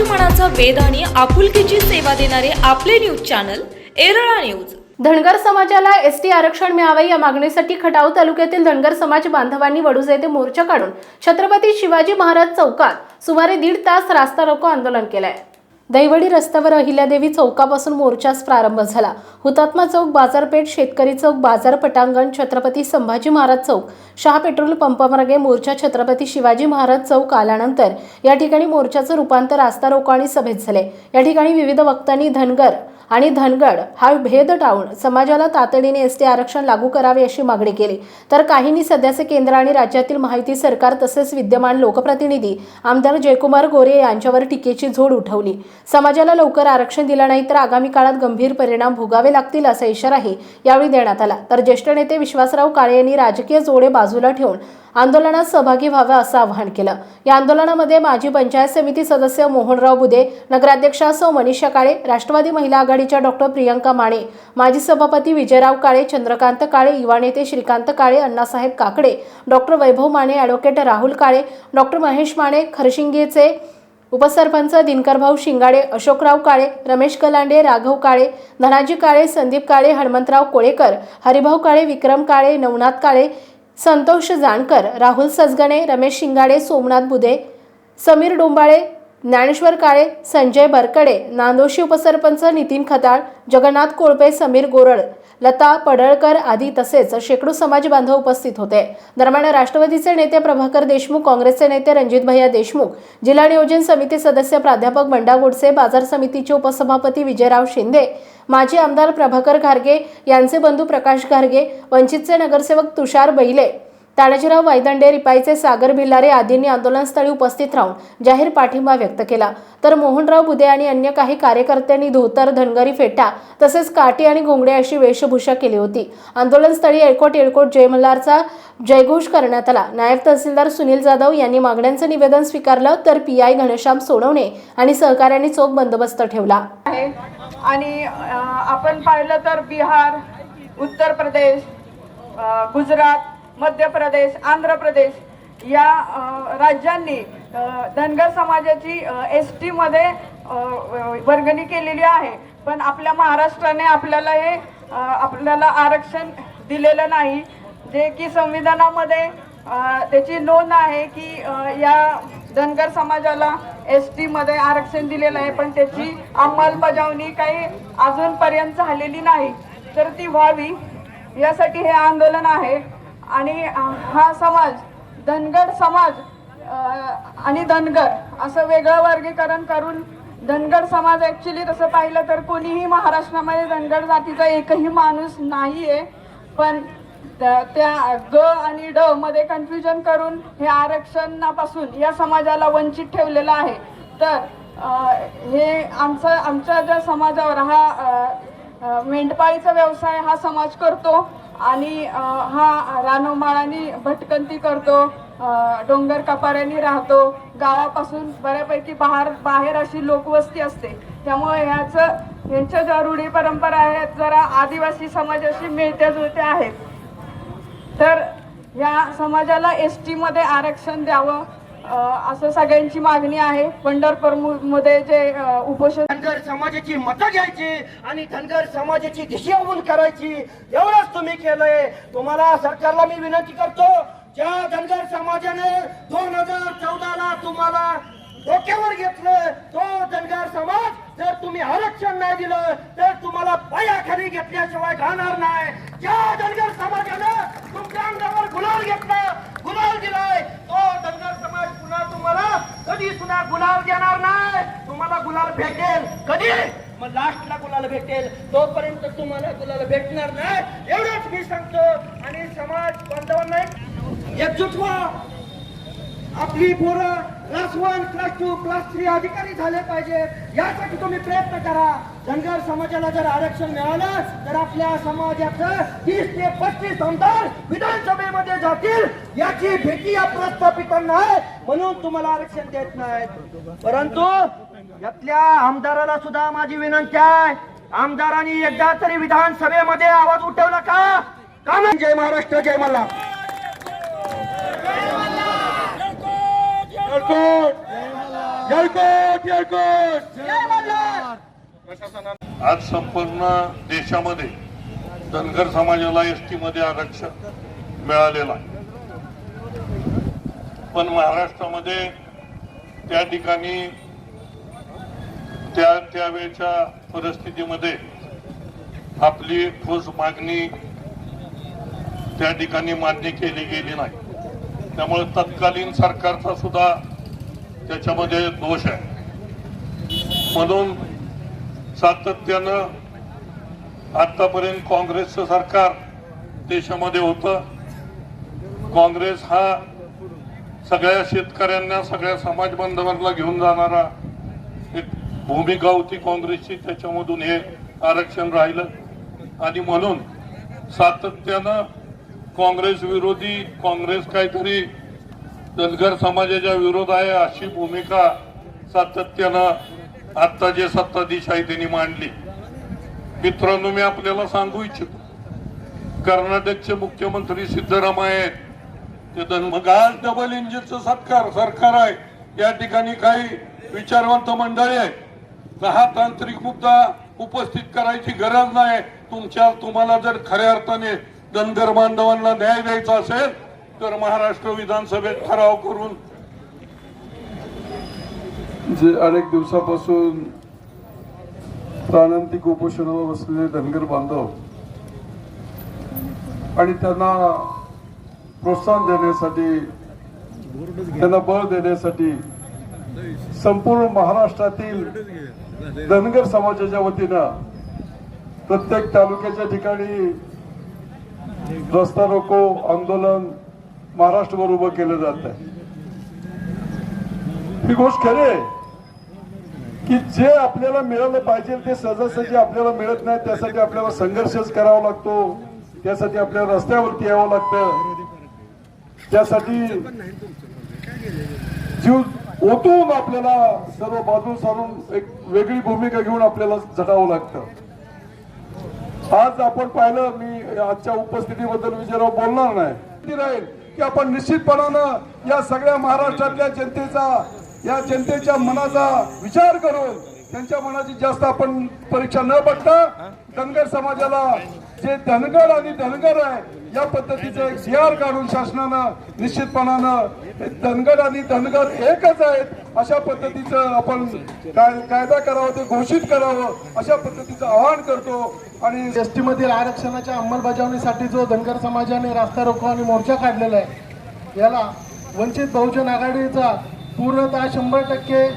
मनाचा वेद आणि आपुलकीची सेवा देणारे आपले news channel Erala news. Dhangar समाजाला एस टी आरक्षण मिळावे या मागणीसाठी खटाव तालुक्यातील धनगर समाज बांधवांनी वडूज येथे मोर्चा काढून छत्रपती शिवाजी महाराज चौकात सुमारे दीड तास रास्ता रोको आंदोलन केलंय. दैवडी रस्त्यावर अहिल्यादेवी चौकापासून मोर्चास प्रारंभ झाला. हुतात्मा चौक बाजारपेठ शेतकरी चौक बाजार पटांगण छत्रपती संभाजी महाराज चौक शहा पेट्रोल पंपामार्गे मोर्चा छत्रपती शिवाजी महाराज चौक आल्यानंतर या ठिकाणी मोर्चाचं रूपांतर आस्था रोको आणि सभेत झाले. या ठिकाणी विविध वक्त्यांनी धनगर आणि धनगड हा भेद टाळून समाजाला तातडीने एस टी आरक्षण लागू करावे अशी मागणी केली. तर काहींनी सध्याचे केंद्र आणि राज्यातील माहिती सरकार तसेच विद्यमान लोकप्रतिनिधी आमदार जयकुमार गोरे यांच्यावर टीकेची झोड उठवली. समाजाला लवकर आरक्षण दिलं नाही तर आगामी काळात गंभीर परिणाम भोगावे लागतील असा इशाराही यावेळी देण्यात आला. तर ज्येष्ठ नेते विश्वासराव काळे यांनी राजकीय जोडे बाजूला ठेवून आंदोलनात सहभागी व्हावं असं आवाहन केलं. या आंदोलनामध्ये माजी पंचायत समिती सदस्य मोहनराव बुदे नगराध्यक्षा सौ मनीषा काळे राष्ट्रवादी महिला आघाडीच्या डॉक्टर प्रियंका माने माजी सभापती विजयराव काळे चंद्रकांत काळे युवा नेते Shrikant Kale Annasaheb Kakade doctor Vaibhav Mane advocate Rahul Kale doctor Mahesh Mane खरशिंगेचे उपसरपंच दिनकरभाऊ शिंगाडे अशोकराव काळे रमेश कलांडे राघव काळे धनाजी काळे संदीप काळे हनुमंतराव कोळेकर हरिभाऊ काळे विक्रम काळे नवनाथ काळे संतोष जानकर राहुल सजगणे रमेश शिंगाडे सोमनाथ बुधे समीर डोंबाळे ज्ञानेश्वर काळे संजय बरकडे नांदोशी उपसरपंच नितीन खताळ जगन्नाथ कोळपे समीर गोरड लता पडळकर आदी तसेच शेकडो समाज बांधव उपस्थित होते. दरम्यान राष्ट्रवादीचे नेते प्रभाकर देशमुख काँग्रेसचे नेते रणजित भैया देशमुख जिल्हा नियोजन समिती सदस्य प्राध्यापक बंडा गोडसे बाजार समितीचे उपसभापती विजयराव शिंदे माजी आमदार प्रभाकर घारगे यांचे बंधू प्रकाश घारगे वंचितचे नगरसेवक तुषार बैले तानाजीराव वायदंडे रिपाईचे सागर भिल्लारे आदींनी आंदोलनस्थळी उपस्थित राहून जाहीर पाठिंबा व्यक्त केला. तर मोहनराव बुदे आणि अन्य काही कार्यकर्त्यांनी धोतर धनगरी फेटा तसेच काठी आणि घोंगडे अशी वेशभूषा केली होती. आंदोलनस्थळी एळकोट एळकोट जयमल्हारचा जयघोष करण्यात आला. नायब तहसीलदार सुनील जाधव यांनी मागण्यांचं निवेदन स्वीकारलं तर पी आय घनश्याम सोनवणे आणि सहकाऱ्यांनी चोख बंदोबस्त ठेवला. आणि आपण पाहिलं तर बिहार उत्तर प्रदेश गुजरात मध्य प्रदेश आंध्र प्रदेश या राज्यांनी धनगर समाजाची एस टीमध्ये वर्गणी केलेली आहे. पण आपल्या महाराष्ट्राने आपल्याला हे आपल्याला आरक्षण दिलेलं नाही. जे की संविधानामध्ये त्याची नोंद आहे की या धनगर समाजाला एस टीमध्ये आरक्षण दिलेलं आहे. पण त्याची अंमलबजावणी काही अजूनपर्यंत झालेली नाही. तर ती व्हावी. यासाठी हे आंदोलन आहे. आणि हा समाज धनगर समाज आणि धनगर असं वेगळं वर्गीकरण करून धनगर समाज ॲक्च्युली तसं पाहिलं तर कोणीही महाराष्ट्रामध्ये धनगर जातीचा एकही माणूस नाही आहे पण त्या त्या ग आणि ड मध्ये कन्फ्युजन करून हे आरक्षणापासून या समाजाला वंचित ठेवलेलं आहे. तर हे आमचा आमच्या ज्या समाजावर हा मेंढपाळीचा व्यवसाय हा समाज करतो आणि हा रानोमाळानी भटकंती करतो डोंगर कपाऱ्याने राहतो. गावापासून बऱ्यापैकी बाहेर बाहेर अशी लोकवस्ती असते. त्यामुळे ह्याचं यांच्या ज्या रूढी परंपरा आहेत जरा आदिवासी समाजाशी मिळत्या जुळत्या आहेत. तर या समाजाला एस टीमध्ये आरक्षण द्यावं असं सगळ्यांची मागणी आहे. पंढरपूरमध्ये जे उपोषण धनगर समाजाची मतं घ्यायची आणि धनगर समाजाची दिशाभूल करायची. एवढंच तुम्ही केलंय. तुम्हाला सरकारला मी विनंती करतो ज्या धनगर समाजाने दोन हजार चौदाला तुम्हाला डोक्यावर घेतलं तो धनगर समाज जर तुम्ही आरक्षण नाही दिलं तर तुम्हाला पायाखाली घेतल्याशिवाय राहणार नाही. ज्या धनगर समाजानं तुमच्या अंगावर गुलाल घेतला गुलाल दिलाय तो धनगर समाज पुन्हा तुम्हाला कधी सुद्धा गुलाल देणार नाही. तुम्हाला गुलाल भेटेल. कधी? मग लास्टला गुलाल भेटेल. तोपर्यंत तुम्हाला गुलाल भेटणार नाही. एवढंच मी सांगतो. आणि समाज बांधवांना एकजुट एकजूट व्हा. आपली पोरं class one class two class three अधिकारी झाले पाहिजेत यासाठी तुम्ही प्रयत्न करा. धनगर समाजाला जर आरक्षण मिळालं तर आपल्या समाजाचं तीस ते पस्तीस आमदार विधानसभेमध्ये जातील. याची भीती या प्रस्थापितांना आहे. म्हणून तुम्हाला आरक्षण देत नाहीत. परंतु यातल्या आमदाराला सुद्धा माझी विनंती आहे. आमदारांनी एकदा तरी विधानसभेमध्ये आवाज उठवला का? म्हणजे? जय महाराष्ट्र जय मल्हार जय येळकोट येळकोट जय मल्हार आज संपूर्ण देशामध्ये धनगर समाजाला एसटी मध्ये आरक्षण मिळालेलं आहे. पण महाराष्ट्रामध्ये त्या ठिकाणी त्या त्यावेळच्या परिस्थितीमध्ये आपली ठोस मागणी त्या ठिकाणी मान्य केली गेली नाही. त्यामुळे तत्कालीन सरकारचा सुद्धा त्याच्यामध्ये दोष आहे. म्हणून सातत्यानं आतापर्यंत काँग्रेसचं सरकार देशामध्ये होतं. काँग्रेस हा सगळ्या शेतकऱ्यांना सगळ्या समाज बांधवांना घेऊन जाणारा एक भूमिका होती काँग्रेसची. त्याच्यामधून हे आरक्षण राहिलं. आणि म्हणून सातत्यानं काँग्रेस विरोधी काँग्रेस काहीतरी धनगर समाजाच्या विरोध आहे अशी भूमिका सातत्यानं आता जे सत्ताधीश आहे त्यांनी मांडली. मित्रांनो मी आपल्याला सांगू इच्छितो कर्नाटकचे मुख्यमंत्री सिद्धरामय्या आहेत. ते धन आज डबल इंजिनचं सरकार सरकार आहे. या ठिकाणी काही विचारवंत मंडळी आहेत. हा तांत्रिक मुद्दा उपस्थित करायची गरज नाही. तुमच्या तुम्हाला जर खऱ्या अर्थाने धनगर बांधवांना न्याय द्यायचा असेल तर महाराष्ट्र विधानसभेत ठराव करून. जे अनेक दिवसापासून प्राणांतिक उपोषणावर बसलेले धनगर बांधव आणि त्यांना प्रोत्साहन देण्यासाठी त्यांना बळ देण्यासाठी संपूर्ण महाराष्ट्रातील धनगर समाजाच्या वतीनं प्रत्येक तालुक्याच्या ठिकाणी रस्ता रोको आंदोलन महाराष्ट्रभर उभं केलं जात आहे. ही गोष्ट खरी आहे की जे आपल्याला मिळालं पाहिजे ते सहजासहजी आपल्याला मिळत नाही त्यासाठी आपल्याला संघर्षच करावा लागतो त्यासाठी आपल्याला रस्त्यावरती यावं लागतं. त्यासाठी जीव ओतून आपल्याला सर्व बाजू सारून एक वेगळी भूमिका घेऊन आपल्याला झटावं लागतं. आज आपण पाहिलं मी आजच्या उपस्थितीबद्दल विजयराव बोलणार नाही. ती राहील की आपण निश्चितपणानं या सगळ्या महाराष्ट्रातल्या जनतेचा या जनतेच्या मनाचा विचार करून त्यांच्या मनाची जास्त आपण परीक्षा न बघता धनगर समाजाला जे धनगर आणि धनगर आहे या पद्धतीचं एक सी आर काढून शासनानं निश्चितपणानं हे धनगर आणि धनगर एकच आहेत अशा पद्धतीचं आपण काय कायदा करावा ते घोषित करावं अशा पद्धतीचं आवाहन करतो. आणि एस टी मधील आरक्षणाच्या अंमलबजावणीसाठी जो धनगर समाजाने रास्ता रोको आणि मोर्चा काढलेला आहे याला वंचित बहुजन आघाडीचा पूर्णतः शंभर टक्के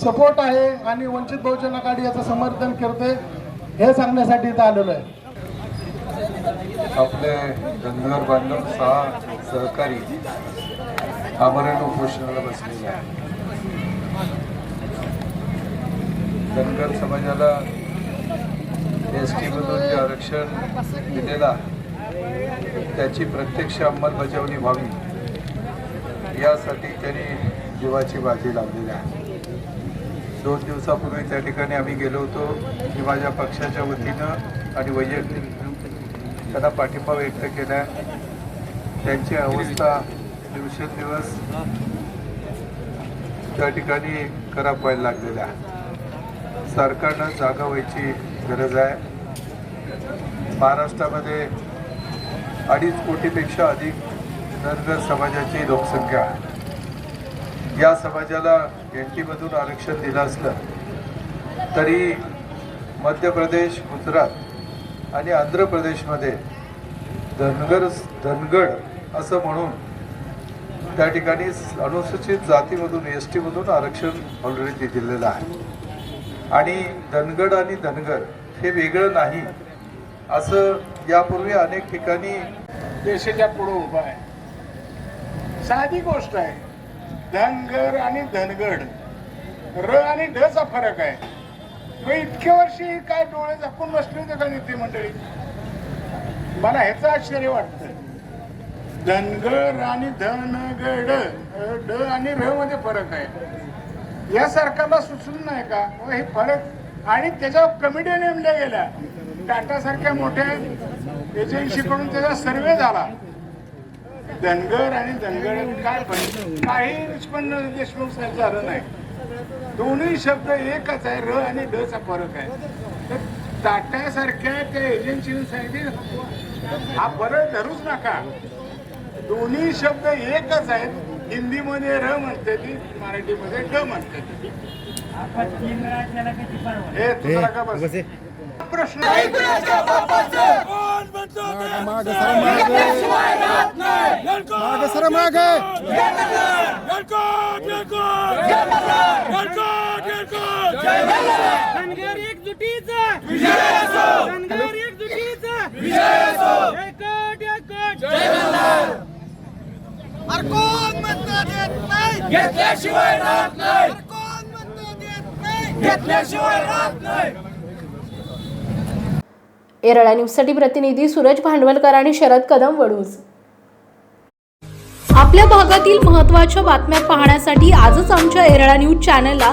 सपोर्ट आहे आणि वंचित बहुजन आघाडी याचं समर्थन करते हे सांगण्यासाठी इथं आलेलो आहे. आपले धनगर बांधव सहा सहकारी आमरण उपोषणाला बसलेले आहे धनगर समाजाला एस टी मधून जे आरक्षण दिलेला त्याची प्रत्यक्ष अंमलबजावणी व्हावी यासाठी त्यांनी जीवाची बाजी लावलेली आहे. दोन दिवसापूर्वी त्या ठिकाणी आम्ही गेलो होतो की माझ्या पक्षाच्या वतीनं आणि वैयक्तिक त्यांना पाठिंबा व्यक्त केला. त्यांची अवस्था दिवसेंदिवस त्या ठिकाणी खराब व्हायला लागलेल्या आहे. सरकारनं जागा व्हायची गरज आहे. महाराष्ट्रामध्ये अडीच कोटीपेक्षा अधिक धनगर समाजाची लोकसंख्या आहे. या समाजाला एनटीमधून आरक्षण दिलं असलं तरी मध्य प्रदेश गुजरात आणि आंध्र प्रदेशमध्ये धनगर धनगड असं म्हणून त्या ठिकाणी अनुसूचित जातीमधून एस टीमधून आरक्षण ऑलरेडी दिलेलं आहे. आणि धनगड आणि धनगर हे वेगळं नाही असं यापूर्वी अनेक ठिकाणी देशाच्या पुढे उभा आहे. साधी गोष्ट आहे. धनगर आणि धनगड र आणि ढचा फरक आहे. मग इतक्या वर्षी काय डोळे झाकून बसले होते का नेते मंडळी मला ह्याचं आश्चर्य वाटतं धनगर आणि धनगड ड आणि र मध्ये फरक आहे. या सरकारला सुचलं नाही का? हे फरक आणि त्याच्यावर कमिटी नेमल्या गेल्या. टाटा सारख्या मोठ्या एजन्सीकडून त्याचा सर्वे झाला. धनगर आणि धनगड काय काही निष्पन्न देशमुख साहेब झालं नाही. दोन्ही शब्द एकच आहे र आणि ड चा फरक आहे. तर टाटासारख्या त्या एजन्सीने सांगितले हा फरक धरूच नका. दोन्ही शब्द एकच आहेत हिंदीमध्ये र म्हणते ती मराठीमध्ये ड म्हणते ती. हे तुला का बस. प्रश्न धनगर एकजुटीचा विजय असो धनगर एकजुटीचा. विजय असो एकट एकट. अरे कोण म्हणतं देत नाही? घेतल्याशिवाय राहत नाही. कोण म्हणतं देत नाही? घेतल्याशिवाय राहत नाही. एरळा न्यूजसाठी प्रतिनिधी सूरज भांडवलकर आणि शरद कदम वडूज. आपल्या भागातील महत्त्वाच्या बातम्या पाहण्यासाठी आजच आमच्या एरळा न्यूज चॅनलला